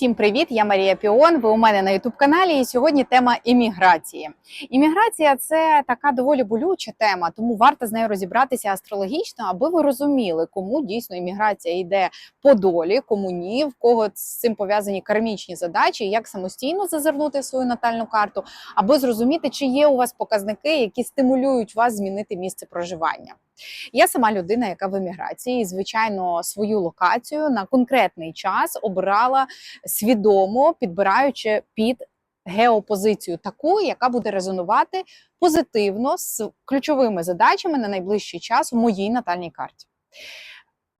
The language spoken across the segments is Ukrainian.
Всім привіт! Я Марія Піон. Ви у мене на Ютуб каналі. І сьогодні тема імміграції. Імміграція це така доволі болюча тема, тому варто з нею розібратися астрологічно, аби ви розуміли, кому дійсно імміграція йде по долі, кому ні, в кого з цим пов'язані кармічні задачі, як самостійно зазирнути свою натальну карту, аби зрозуміти, чи є у вас показники, які стимулюють вас змінити місце проживання. Я сама людина, яка в еміграції, і, звичайно, свою локацію на конкретний час обирала свідомо, підбираючи під геопозицію, таку, яка буде резонувати позитивно з ключовими задачами на найближчий час в моїй натальній карті.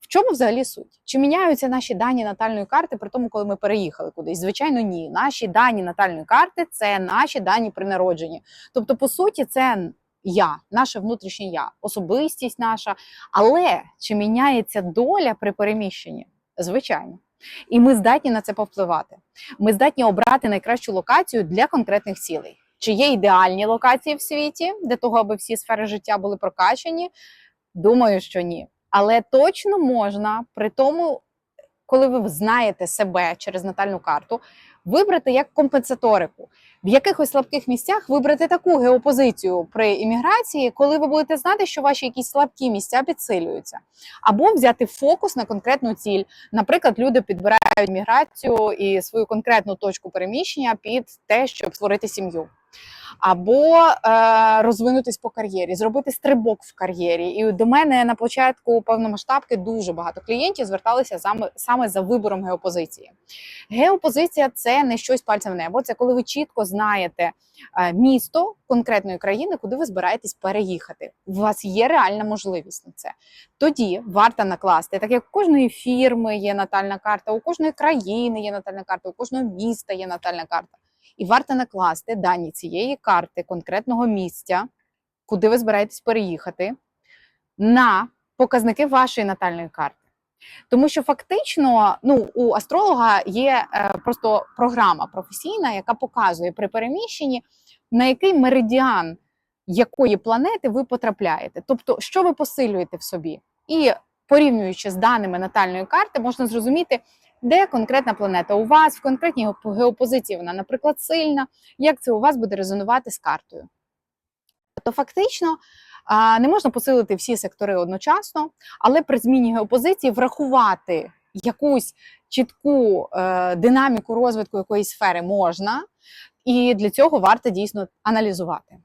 В чому взагалі суть? Чи міняються наші дані натальної карти при тому, коли ми переїхали кудись? Звичайно, ні. Наші дані натальної карти це наші дані при народженні. Тобто, по суті, це я, наше внутрішнє я, особистість наша. Але чи міняється доля при переміщенні? Звичайно. І ми здатні на це повпливати. Ми здатні обрати найкращу локацію для конкретних цілей. Чи є ідеальні локації в світі для того, аби всі сфери життя були прокачані? Думаю, що ні. Але точно можна при тому, коли ви знаєте себе через натальну карту, вибрати як компенсаторику. В якихось слабких місцях вибрати таку геопозицію при імміграції, коли ви будете знати, що ваші якісь слабкі місця підсилюються, або взяти фокус на конкретну ціль. Наприклад, люди підбирають міграцію і свою конкретну точку переміщення під те, щоб створити сім'ю. Або е, розвинутись по кар'єрі, зробити стрибок в кар'єрі. І до мене на початку повномасштабки дуже багато клієнтів зверталися саме, за вибором геопозиції. Геопозиція це не щось пальцем в небо. Це коли ви чітко знаєте е, місто конкретної країни, куди ви збираєтесь переїхати. У вас є реальна можливість на це. Тоді варто накласти, так як у кожної фірми є натальна карта, у кожної країни є натальна карта, у кожного міста є натальна карта. І варто накласти дані цієї карти конкретного місця, куди ви збираєтесь переїхати, на показники вашої натальної карти. Тому що фактично ну, у астролога є е, просто програма професійна, яка показує при переміщенні, на який меридіан якої планети ви потрапляєте. Тобто, що ви посилюєте в собі. І порівнюючи з даними натальної карти, можна зрозуміти, де конкретна планета у вас, в конкретній геопозиції вона, наприклад, сильна, як це у вас буде резонувати з картою. Тобто, фактично, не можна посилити всі сектори одночасно, але при зміні геопозиції врахувати якусь чітку е, динаміку розвитку якоїсь сфери можна, і для цього варто дійсно аналізувати.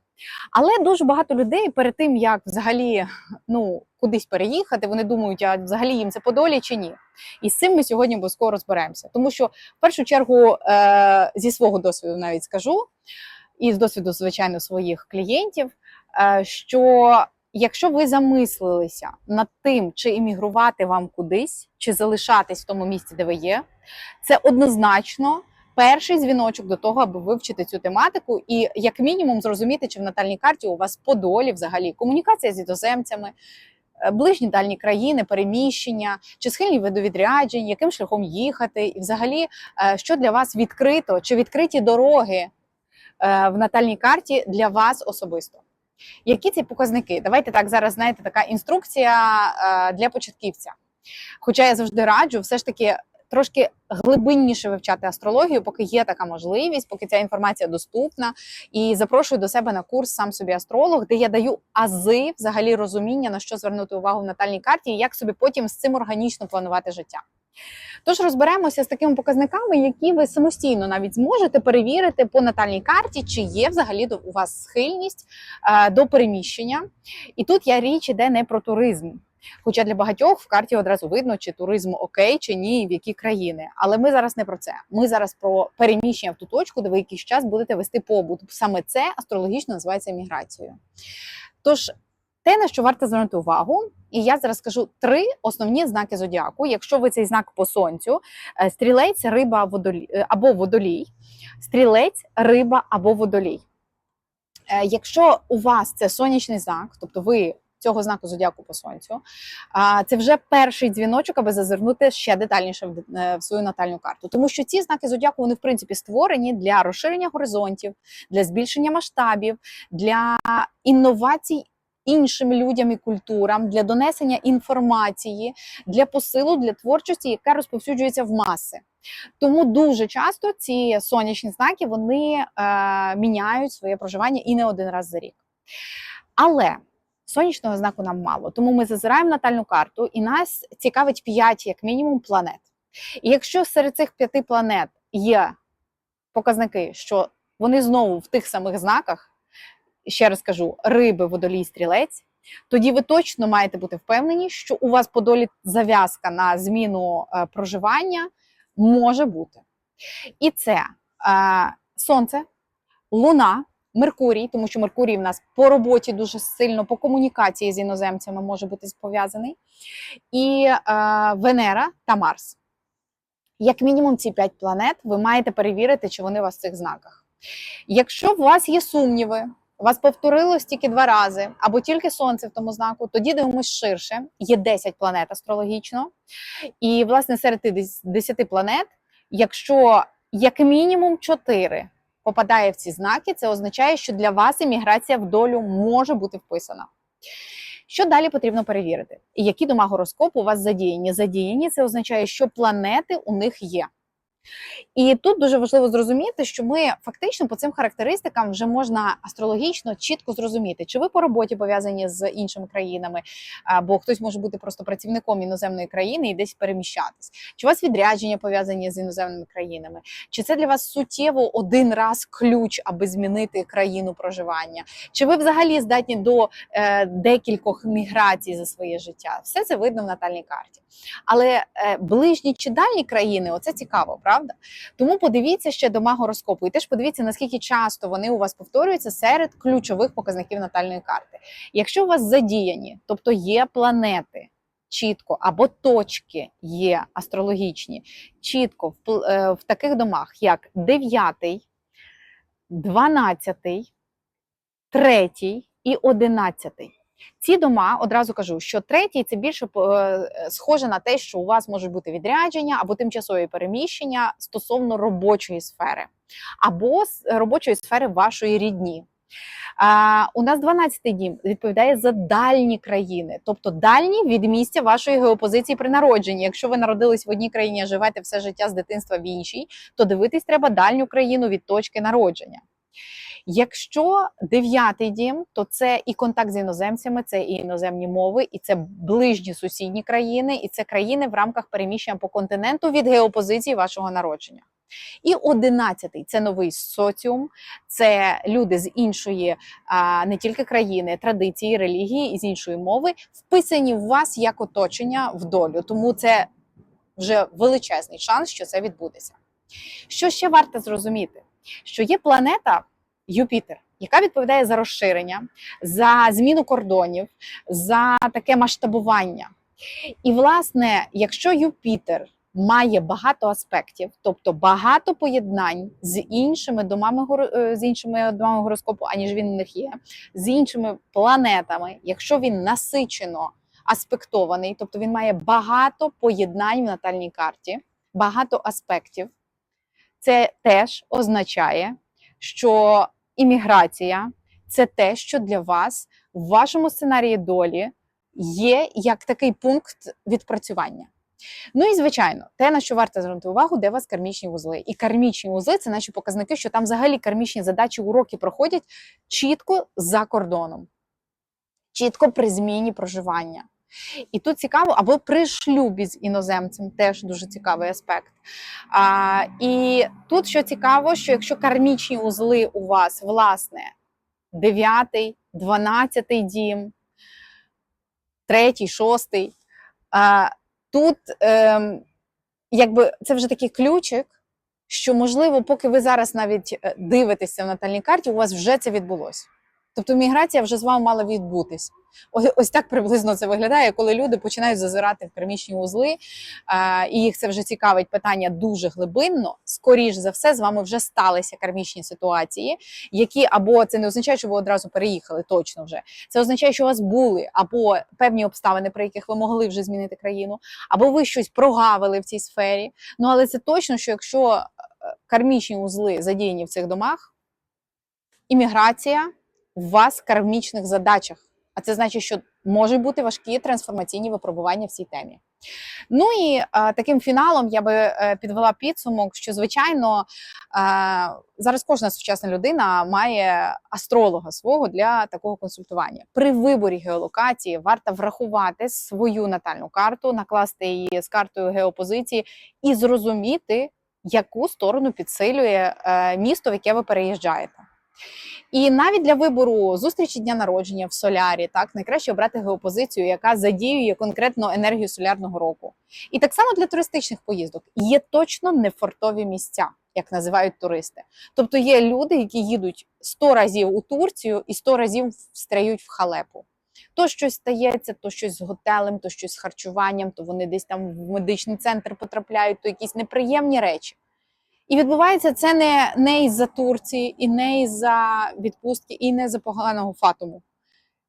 Але дуже багато людей перед тим, як взагалі ну, кудись переїхати, вони думають, а взагалі їм це по долі чи ні. І з цим ми сьогодні обов'язково розберемося. Тому що, в першу чергу, е, зі свого досвіду навіть скажу, і з досвіду, звичайно, своїх клієнтів, е, що якщо ви замислилися над тим, чи іммігрувати вам кудись, чи залишатись в тому місці, де ви є, це однозначно перший дзвіночок до того, аби вивчити цю тематику, і як мінімум зрозуміти, чи в натальній карті у вас по долі взагалі комунікація з іноземцями, е, ближні дальні країни, переміщення, чи схильні ви до відряджень, яким шляхом їхати, і взагалі, е, що для вас відкрито, чи відкриті дороги е, в натальній карті для вас особисто. Які ці показники? Давайте так зараз знаєте, така інструкція для початківця. Хоча я завжди раджу, все ж таки трошки глибинніше вивчати астрологію, поки є така можливість, поки ця інформація доступна. І запрошую до себе на курс сам собі астролог, де я даю ази взагалі розуміння, на що звернути увагу в натальній карті, і як собі потім з цим органічно планувати життя. Тож розберемося з такими показниками, які ви самостійно навіть зможете перевірити по натальній карті, чи є взагалі у вас схильність е, до переміщення. І тут я річ іде не про туризм. Хоча для багатьох в карті одразу видно, чи туризм окей, чи ні, в які країни. Але ми зараз не про це. Ми зараз про переміщення в ту точку, де ви якийсь час будете вести побут. Саме це астрологічно називається міграцією. Тож. Те, на що варто звернути увагу, і я зараз скажу три основні знаки зодіаку. Якщо ви цей знак по сонцю, е, стрілець, риба водолій, е, або водолій, стрілець, риба або водолій. Е, якщо у вас це сонячний знак, тобто ви цього знаку зодіаку по сонцю. А це вже перший дзвіночок, аби зазирнути ще детальніше в свою натальну карту. Тому що ці знаки зодіаку вони в принципі створені для розширення горизонтів, для збільшення масштабів, для інновацій іншим людям і культурам, для донесення інформації, для посилу, для творчості, яка розповсюджується в маси. Тому дуже часто ці сонячні знаки вони е, міняють своє проживання і не один раз за рік. Але сонячного знаку нам мало, тому ми зазираємо натальну карту, і нас цікавить 5, як мінімум, планет. І якщо серед цих п'яти планет є показники, що вони знову в тих самих знаках, ще раз кажу, риби, водолій, стрілець, тоді ви точно маєте бути впевнені, що у вас по долі зав'язка на зміну е, проживання може бути. І це е, сонце, луна, Меркурій, тому що Меркурій в нас по роботі дуже сильно, по комунікації з іноземцями може бути пов'язаний, і е, Венера та Марс. Як мінімум, ці п'ять планет ви маєте перевірити, чи вони у вас в цих знаках. Якщо у вас є сумніви, вас повторилось тільки два рази, або тільки сонце в тому знаку, тоді дивимось ширше. Є 10 планет астрологічно. І, власне, серед тих 10 планет, якщо як мінімум 4 попадає в ці знаки, це означає, що для вас імміграція в долю може бути вписана. Що далі потрібно перевірити? І які дома гороскопу у вас задіяні? Задіяні це означає, що планети у них є. І тут дуже важливо зрозуміти, що ми фактично по цим характеристикам вже можна астрологічно чітко зрозуміти, чи ви по роботі пов'язані з іншими країнами, або хтось може бути просто працівником іноземної країни і десь переміщатись, чи у вас відрядження пов'язані з іноземними країнами, чи це для вас суттєво один раз ключ, аби змінити країну проживання, чи ви взагалі здатні до е, декількох міграцій за своє життя? Все це видно в натальній карті. Але е, ближні чи дальні країни, оце цікаво, правда? Тому подивіться ще дома гороскопу, і теж подивіться, наскільки часто вони у вас повторюються серед ключових показників натальної карти. Якщо у вас задіяні, тобто є планети. Чітко або точки є астрологічні, чітко в, е, в таких домах, як 9, 12, 3 і 11. Ці дома одразу кажу, що третій це більше е, схоже на те, що у вас можуть бути відрядження або тимчасові переміщення стосовно робочої сфери, або робочої сфери вашої рідні. А, у нас 12-й дім відповідає за дальні країни, тобто дальні від місця вашої геопозиції при народженні. Якщо ви народились в одній країні, а живете все життя з дитинства в іншій, то дивитись треба дальню країну від точки народження. Якщо дев'ятий дім, то це і контакт з іноземцями, це і іноземні мови, і це ближні сусідні країни, і це країни в рамках переміщення по континенту від геопозиції вашого народження. І одинадцятий це новий соціум, це люди з іншої не тільки країни, традиції, релігії і з іншої мови, вписані в вас як оточення в долю. Тому це вже величезний шанс, що це відбудеться. Що ще варто зрозуміти? Що є планета Юпітер, яка відповідає за розширення, за зміну кордонів, за таке масштабування. І, власне, якщо Юпітер має багато аспектів, тобто багато поєднань з іншими домами е, з іншими домами гороскопу, аніж він у них є, з іншими планетами, якщо він насичено аспектований, тобто він має багато поєднань в натальній карті, багато аспектів, це теж означає, що імміграція це те, що для вас в вашому сценарії долі є як такий пункт відпрацювання. Ну і звичайно, те, на що варто звернути увагу, де у вас кармічні вузли. І кармічні вузли це наші показники, що там взагалі кармічні задачі, уроки проходять чітко за кордоном, чітко при зміні проживання. І тут цікаво, або при шлюбі з іноземцем теж дуже цікавий аспект. А, і тут що цікаво, що якщо кармічні узли у вас, власне, 9, 12 дім, 3, 6, а, тут ем, якби це вже такий ключик, що можливо, поки ви зараз навіть е, дивитеся в натальній карті, у вас вже це відбулося. Тобто міграція вже з вами мала відбутись. Ось, так приблизно це виглядає, коли люди починають зазирати в кармічні узли, і їх це вже цікавить питання дуже глибинно. Скоріш за все, з вами вже сталися кармічні ситуації, які або це не означає, що ви одразу переїхали, точно вже це означає, що у вас були або певні обставини, при яких ви могли вже змінити країну, або ви щось прогавили в цій сфері. Ну але це точно, що якщо е, кармічні узли задіяні в цих домах, імміграція в вас кармічних задачах. А це значить, що можуть бути важкі трансформаційні випробування в цій темі. Ну і е, таким фіналом я би е, підвела підсумок, що звичайно е, зараз кожна сучасна людина має астролога свого для такого консультування. При виборі геолокації варто врахувати свою натальну карту, накласти її з картою геопозиції і зрозуміти, яку сторону підсилює е, місто, в яке ви переїжджаєте. І навіть для вибору зустрічі дня народження в солярі, так найкраще обрати геопозицію, яка задіює конкретно енергію солярного року. І так само для туристичних поїздок є точно нефортові місця, як називають туристи. Тобто є люди, які їдуть 100 разів у Турцію і 100 разів встряють в халепу. То щось стається, то щось з готелем, то щось з харчуванням, то вони десь там в медичний центр потрапляють, то якісь неприємні речі. І відбувається це не, не із-за Турції, і не із-за відпустки, і не за поганого фатуму.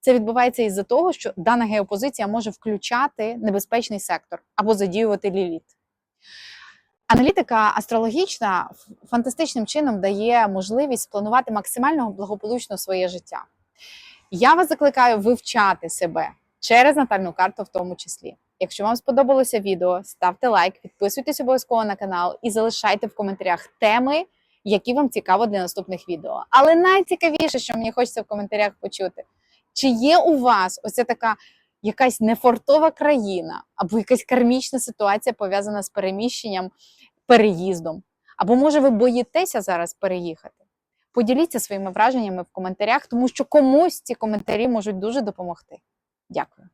Це відбувається із-за того, що дана геопозиція може включати небезпечний сектор або задіювати ліліт. Аналітика астрологічна фантастичним чином дає можливість спланувати максимально благополучно своє життя. Я вас закликаю вивчати себе через натальну карту, в тому числі. Якщо вам сподобалося відео, ставте лайк, підписуйтесь обов'язково на канал і залишайте в коментарях теми, які вам цікаво для наступних відео. Але найцікавіше, що мені хочеться в коментарях почути, чи є у вас оця така якась нефортова країна або якась кармічна ситуація пов'язана з переміщенням, переїздом? Або може ви боїтеся зараз переїхати? Поділіться своїми враженнями в коментарях, тому що комусь ці коментарі можуть дуже допомогти. Дякую.